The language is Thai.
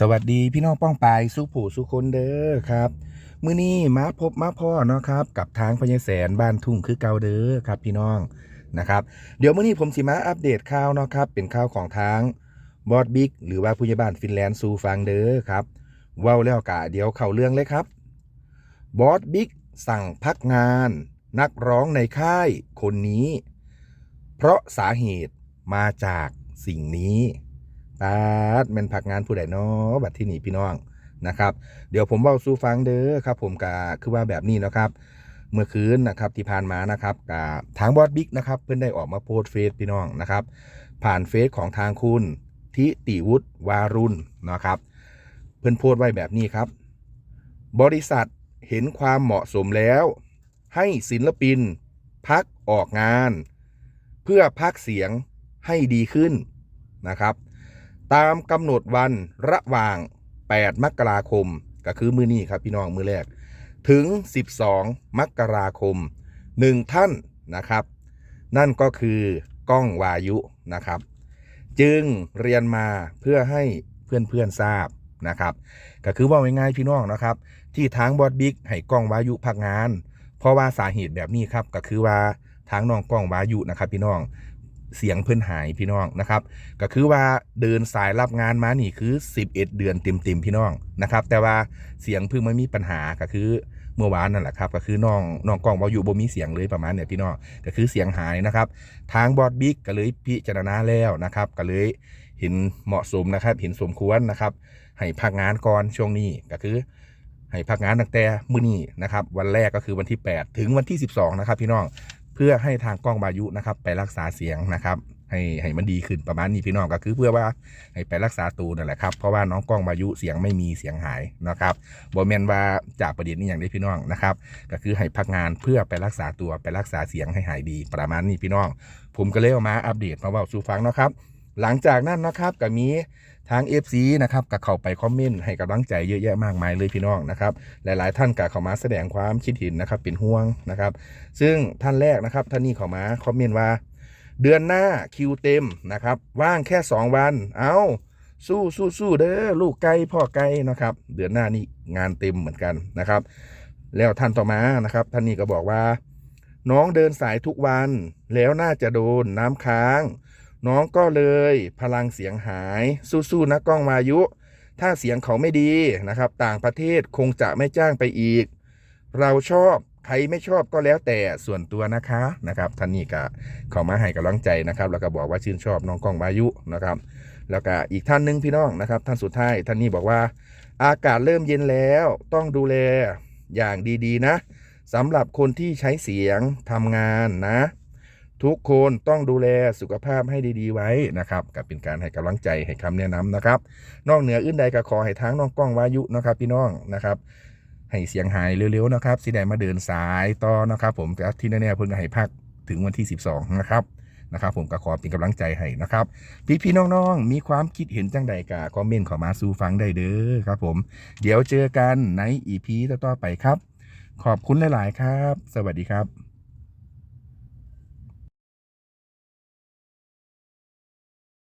สวัสดีพี่น้องป้องปายสุผู้สุคนเด้อครับ มื้อนี้มาพบมาพ่อเนาะครับ กับทางพญาแสนบ้านทุ่งคือเก่าเด้อครับ พี่น้องนะครับ เดี๋ยวมื้อนี้ผมสิมาอัปเดตข่าวเนาะครับ เป็นข่าวของทางบอสบิ๊กหรือว่าผู้ใหญ่บ้านฟินแลนด์สู่ฟังเด้อครับว้าแล้วกะเดี๋ยวเข้าเรื่องเลยครับบอสบิ๊กสั่งพักงาน นักร้องในค่ายคนนี้ เพราะสาเหตุมาจากสิ่งนี้ ปาดแมันพักงานผู้ใดเนาะบัดที่นี่พี่น้องนะครับ เดี๋ยวผมเว้าสู่ฟังเด้อครับ ผมกะคือว่าแบบนี้นะครับ เมื่อคืนนะครับที่ผ่านมานะครับกะทางบอสบิ๊กนะครับ เพิ่อนได้ออกมาโพสเฟซพี่น้องนะครับ ผ่านเฟซของทางคุณทิติวุฒิวารุณนะครับ เพิ่อนโพสไว้แบบนี้ครับ บริษัทเห็นความเหมาะสมแล้ว ให้ศิลปิน พักออกงาน เพื่อพักเสียงให้ดีขึ้นนะครับ ตามกำหนดวันระหว่าง 8 มกราคม ก็คือมือนี้ครับพี่น้องมือแรก ถึง 12 มกราคม 1 ท่านนะครับ นั่นก็คือกล้องวายุนะครับ จึงเรียนมาเพื่อให้เพื่อนๆทราบนะครับ ก็คือว่าง่ายๆพี่น้องนะครับ ที่ทางบอสบิ๊กให้กล้องวายุพักงาน เพราะว่าสาเหตุแบบนี้ครับก็คือว่าทางน้องกล้องวายุนะครับ พี่น้อง เสียงเพื่อนหายพี่น้องนะครับ ก็คือว่าเดินสายรับงานมานี่คือ 11 เดือนเต็มๆพี่น้องนะครับ แต่ว่าเสียงเพิ่งไมันมีปัญหาก็คือเมื่อวานนั่นแหละครับก็คือน้องน้องกล้องวายุบ่มีเสียงเลยประมาณเนี่ยพี่น้องก็คือเสียงหายนะครับ ทางบอสบิ๊กก็เลยพิจารณาแล้วนะครับ ก็เลยเห็นเหมาะสมนะครับเห็นสมควรนะครับ ให้พักงานก่อนช่วงนี้ก็คือให้พักงานตั้งแต่มื้อนี้นะครับ วันแรกก็คือวันที่ 8 ถึงวันที่ 12 นะครับ พี่น้อง เพื่อให้ทางกล้องบายุนะครับ ไปรักษาเสียงนะครับ ให้ให้มันดีขึ้นประมาณนี้พี่น้องก็คือเพื่อว่าให้ไปรักษาตูนั่นแหละครับเพราะว่าน้องกล้องบายุเสียงไม่มีเสียงหายนะครับบอแมนว่าจากประเด็นนี้อย่างได้พี่น้องนะครับ ก็คือให้พักงานเพื่อไปรักษาตัวไปรักษาเสียงให้หายดีประมาณนี้พี่น้อง ผมก็เลยเอามาอัปเดตมาเว่าสู่ฟังนะครับ หลังจากนั้นนะครับก็มี ทาง FC นะครับก็เข้าไปคอมเมนต์ให้กำลังใจเยอะแยะมากมายเลยพี่น้องนะครับหลาย ๆ ท่านก็เข้ามาแสดงความคิดเห็นนะครับเป็นห่วงนะครับ ซึ่งท่านแรกนะครับท่านนี้เข้ามาคอมเมนต์ว่า เดือนหน้าคิวเต็มนะครับว่างแค่ 2 วันเอาสู้สู้สู้เด้อลูกไก่พ่อไก่นะครับ เดือนหน้านี่งานเต็มเหมือนกันนะครับ แล้วท่านต่อมานะครับ ท่านนี้ก็บอกว่า น้องเดินสายทุกวันแล้วน่าจะโดนน้ำค้าง น้องก็เลยพลังเสียงหายสู้ๆนะกล้องวายุ ถ้าเสียงเขาไม่ดีนะครับ ต่างประเทศคงจะไม่จ้างไปอีก เราชอบใครไม่ชอบก็แล้วแต่ส่วนตัวนะคะนะครับท่านนี้ก็เขามาให้กำลังใจนะครับ แล้วก็บอกว่าชื่นชอบน้องกล้องวายุนะครับ แล้วก็อีกท่านหนึ่งพี่น้องนะครับ ท่านสุดท้ายท่านนี้บอกว่า อากาศเริ่มเย็นแล้วต้องดูแลอย่างดีๆนะสำหรับคนที่ใช้เสียงทำงานนะ ทุกคนต้องดูแลสุขภาพให้ดีๆไว้นะครับกับเป็นการให้กำลังใจให้คำแนะนำนะครับ นอกเหนืออื่นใดก็ขอให้ทางน้องกล้องวายุนะครับพี่น้องนะครับให้เสียงหายเร็วๆนะครับสิได้มาเดินสายต่อนะครับ ผมแต่ที่แน่ๆเพิ่งให้พักถึงวันที่ 12 นะครับนะครับ ผมก็ขอเป็นกำลังใจให้นะครับ พี่ๆน้องๆ มีความคิดเห็นจังใดกะคอมเมนต์เขอมาสู่ฟังได้เด้อครับ ผม เดี๋ยวเจอกันในอีพีต่อๆไปครับ ขอบคุณหลาย ๆ ครับ สวัสดีครับ